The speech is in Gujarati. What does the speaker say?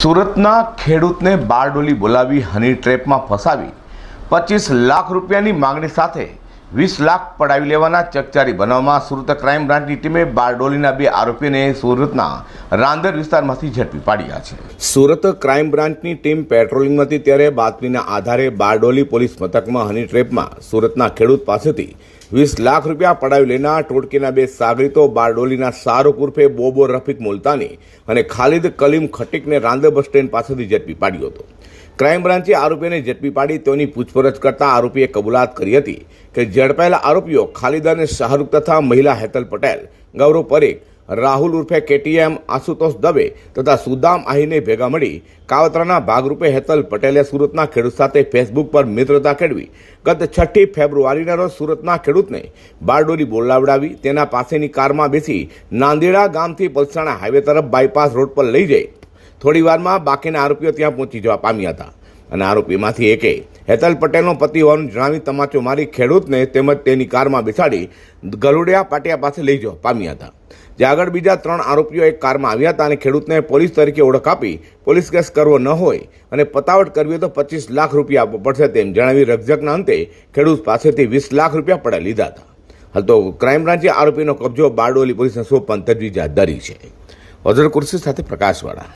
સુરતના ખેડૂતને બારડોલી બોલાવી હની ટ્રેપમાં ફસાવી પચીસ લાખ રૂપિયાની માંગણી સાથે વીસ લાખ પડાવી લેવાના ચકચારી બનાવમાં સુરત ક્રાઇમ બ્રાન્ચની ટીમે બારડોલીના બે આરોપીને સુરતના રાંદર વિસ્તારમાંથી ઝડપી પાડ્યા છે. સુરત ક્રાઇમ બ્રાન્ચની ટીમ પેટ્રોલિંગમાં હતી ત્યારે બાતમીના આધારે બારડોલી પોલીસ મથકમાં હની ટ્રેપમાં સુરતના ખેડૂત પાસેથી વીસ લાખ રૂપિયા પડાવી લેનાર ટોળકીના બે સાગરીતો બારડોલીના શાહરૂખ ઉર્ફે બોબો રફીક મુલતાની અને ખાલિદ કલીમ ખટીકને રાંદર બસ સ્ટેન્ડ પાસેથી ઝડપી પાડ્યો હતો. ક્રાઇમ બ્રાન્ચે આરોપીને ઝડપી પાડી તેની પૂછપરછ કરતા આરોપીએ કબૂલાત કરી હતી કે ઝડપાયેલા આરોપીઓ ખાલિદ અને શાહરૂખ તથા મહિલા હેતલ પટેલ, ગૌરવ પરેખ, રાહુલ ઉર્ફે કેટીએમ, આશુતોષ દવે તથા સુદામ આહીને ભેગા મળી કાવતરાના ભાગરૂપે હેતલ પટેલે સુરતના ખેડૂત સાથે ફેસબુક પર મિત્રતા કેળવી. ગત છઠ્ઠી ફેબ્રુઆરીના રોજ સુરતના ખેડૂતને બારડોલી બોલાવડાવી, તેના પાસેની કારમાં બેસી નાંદેડા ગામથી પલસાણા હાઈવે તરફ બાયપાસ રોડ પર લઈ જઈ થોડી વારમાં બાકીના આરોપીઓ ત્યાં પહોંચી જવા પામ્યા હતા. અને આરોપીમાંથી એકે હેતલ પટેલનો પતિ હોવાનું જણાવી તમાચો મારી ખેડૂતને તેમજ તેની કારમાં બેસાડી ગરુડિયા પાટિયા પાસે લઈ જવા પામ્યા હતા. જે આગળ બીજા ત્રણ આરોપીઓ એક કારમાં આવ્યા હતા અને ખેડૂતને પોલીસ તરીકે ઓળખ આપી પોલીસ કેસ કરવો ન હોય અને પતાવટ કરવી તો પચીસ લાખ રૂપિયા આપવો પડશે તેમ જણાવી રક્ષકના અંતે ખેડૂત પાસેથી વીસ લાખ રૂપિયા પડે લીધા હતા. હાલ તો ક્રાઇમ બ્રાન્ચે આરોપીનો કબજો બારડોલી પોલીસને સોંપવાની તજવીજ હાથ ધરી છે. અઝર કુર્સી સાથે પ્રકાશવાળા.